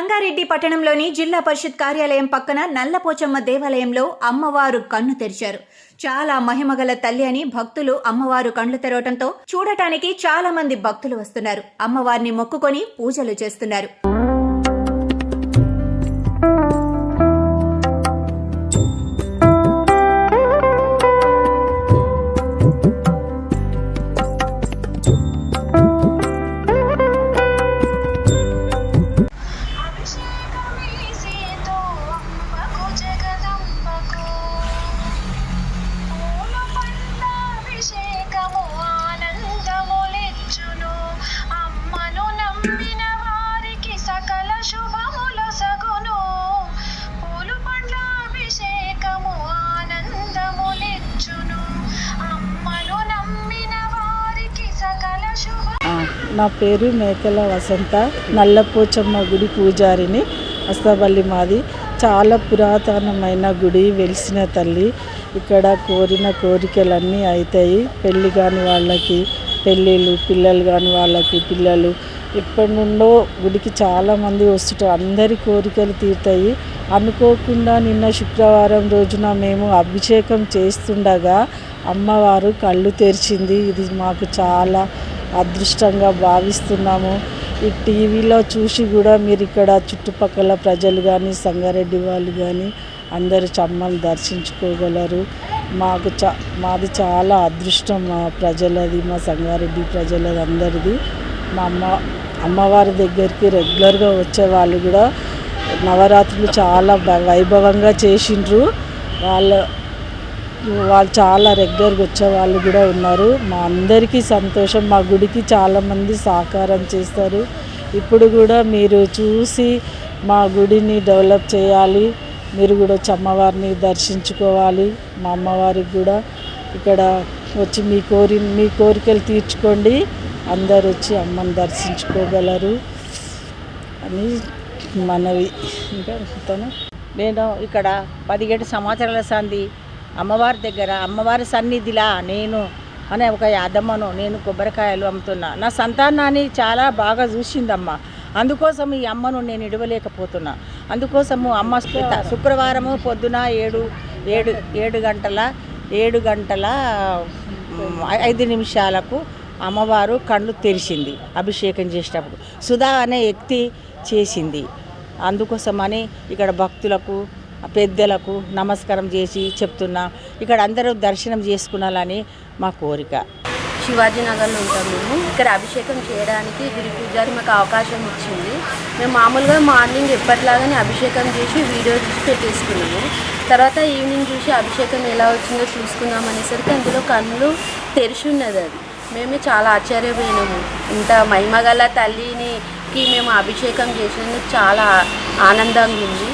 సంగారెడ్డి పట్టణంలోని జిల్లా పరిషత్ కార్యాలయం పక్కన నల్లపోచమ్మ దేవాలయంలో అమ్మవారు కన్ను తెరిచారు. చాలా మహిమగల తల్లి అని భక్తులు అమ్మవారు కళ్ళు తెరవటంతో చూడటానికి చాలా మంది భక్తులు వస్తున్నారు. అమ్మవారిని మొక్కుకొని పూజలు చేస్తున్నారు. నమ్మిన వారికి సకల శుభముల సగును. పూలు పండ్ల అభిషేకము ఆనందములిచ్చును అమ్మను నమ్మిన వారికి సకల శుభ నా పేరు మేకల వసంత. నల్లపోచమ్మ గుడి పూజారిని. అస్తపల్లి మాది. చాలా పురాతనమైన గుడి వెలిసిన తల్లి. ఇక్కడ కోరిన కోరికలన్నీ అవుతాయి పెళ్ళి కాని వాళ్ళకి పెళ్ళిళ్ళు పిల్లలు కాని వాళ్ళకి పిల్లలు. ఇప్పటి నుండో గుడికి చాలామంది వస్తుంటారు. అందరి కోరికలు తీరుతాయి. అనుకోకుండా నిన్న శుక్రవారం రోజున మేము అభిషేకం చేస్తుండగా అమ్మవారు కళ్ళు తెరిచింది. ఇది మాకు చాలా అదృష్టంగా భావిస్తున్నాము. ఈ టీవీలో చూసి కూడా మీరు ఇక్కడ చుట్టుపక్కల ప్రజలు కానీ సంగారెడ్డి వాళ్ళు కానీ అందరూ చమ్మని దర్శించుకోగలరు. మాకు చా మాది చాలా అదృష్టం మా ప్రజలది మా సంగారెడ్డి ప్రజలది అందరిది. మా అమ్మ అమ్మవారి దగ్గరికి రెగ్యులర్గా వచ్చే వాళ్ళు కూడా నవరాత్రులు చాలా వైభవంగా చేసిండ్రు. వాళ్ళ వాళ్ళు చాలా రెగ్యులర్గా వచ్చే వాళ్ళు కూడా ఉన్నారు. మా అందరికీ సంతోషం మా గుడికి చాలామంది సహకారం చేస్తారు. ఇప్పుడు కూడా మీరు చూసి మా గుడిని డెవలప్ చేయాలి. మీరు కూడా వచ్చి అమ్మవారిని దర్శించుకోవాలి. మా అమ్మవారికి కూడా ఇక్కడ వచ్చి మీ కోరి మీ కోరికలు తీర్చుకోండి. అందరు వచ్చి అమ్మని దర్శించుకోగలరు అని మనవి. ఇంకా చెప్తాను నేను ఇక్కడ పదిహేడు సంవత్సరాల సంధి అమ్మవారి దగ్గర అమ్మవారి సన్నిధిలా నేను అనే ఒక యాదమ్మను నేను కొబ్బరికాయలు అమ్ముతున్నా. నా సంతానాన్ని చాలా బాగా చూసిందమ్మ. అందుకోసం ఈ అమ్మను నేను ఇడవలేకపోతున్నా. అందుకోసము అమ్మ శుక్రవారము పొద్దున ఏడు ఏడు ఏడు గంటల ఏడు గంటల ఐదు నిమిషాలకు అమ్మవారు కళ్ళు తెరిచింది అభిషేకం చేసేటప్పుడు. సుధా అనే వ్యక్తి చేసింది. అందుకోసమని ఇక్కడ భక్తులకు పెద్దలకు నమస్కారం చేసి చెప్తున్నా ఇక్కడ అందరూ దర్శనం చేసుకున్నాలని మా కోరిక. శివాజీ నగర్లో ఉంటాం మేము. ఇక్కడ అభిషేకం చేయడానికి గురి పూజారి మాకు అవకాశం ఇచ్చింది. మేము మామూలుగా మార్నింగ్ ఎప్పటిలాగానే అభిషేకం చేసి వీడియో తీసి పెట్టేసుకున్నాము. తర్వాత ఈవినింగ్ చూసి అభిషేకం ఎలా వచ్చిందో చూసుకుందాం అనేసరికి అందులో కళ్ళు తెరిచి ఉన్నది అది. మేము చాలా ఆశ్చర్యపోయినాము. ఇంత మహిమగల తల్లినికి మేము అభిషేకం చేసినందుకు చాలా ఆనందంగా ఉంది.